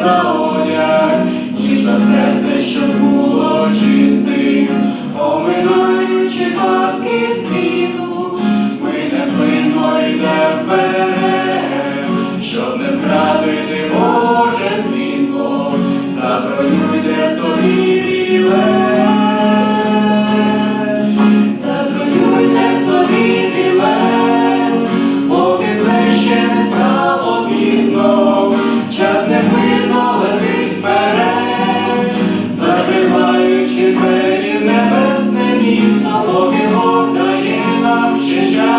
soul. Krzyża.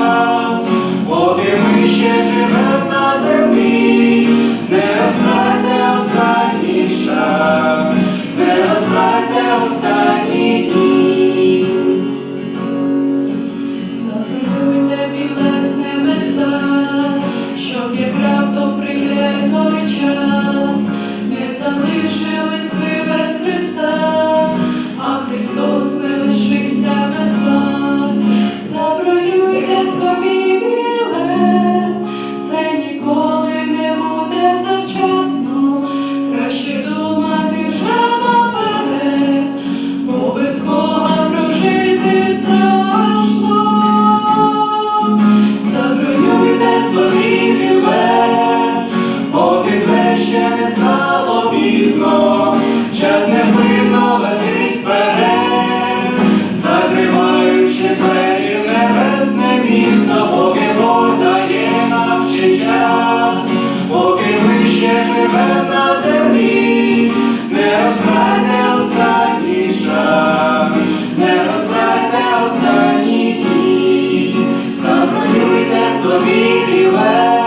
собі піле,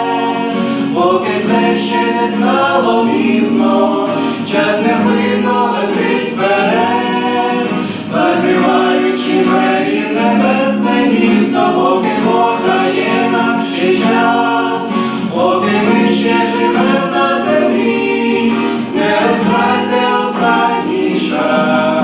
поки це ще не стало пізно, час невидно летить вперед, закриваючи двері небесне місто, поки подає нам ще час, поки ми ще живемо на землі, не розкрайте останній час.